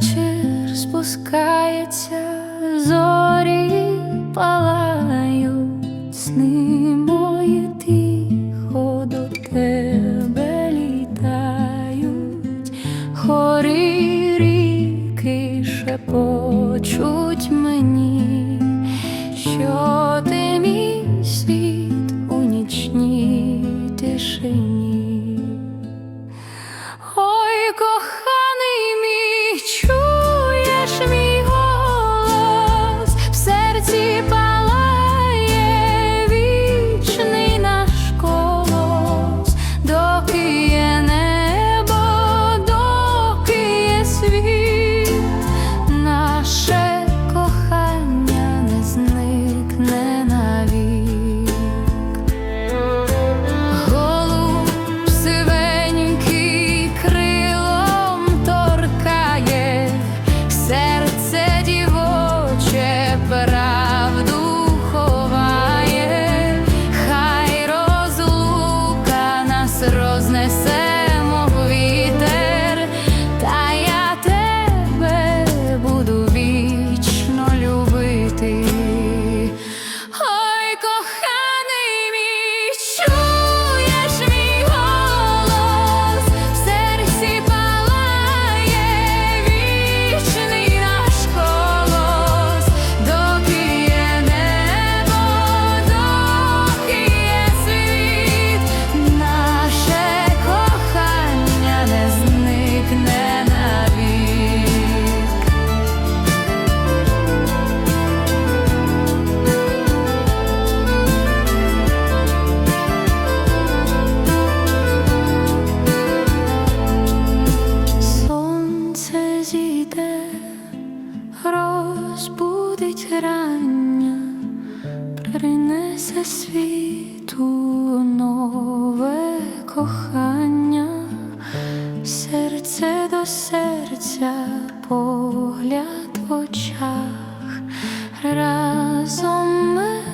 вечір спускається, зорі палають сни мої тихо до тебе літають, хорі ріки шепочуть мені. морозне. розбудить рання, принесе світу нове кохання, серце до серця, погляд в очах разом ми.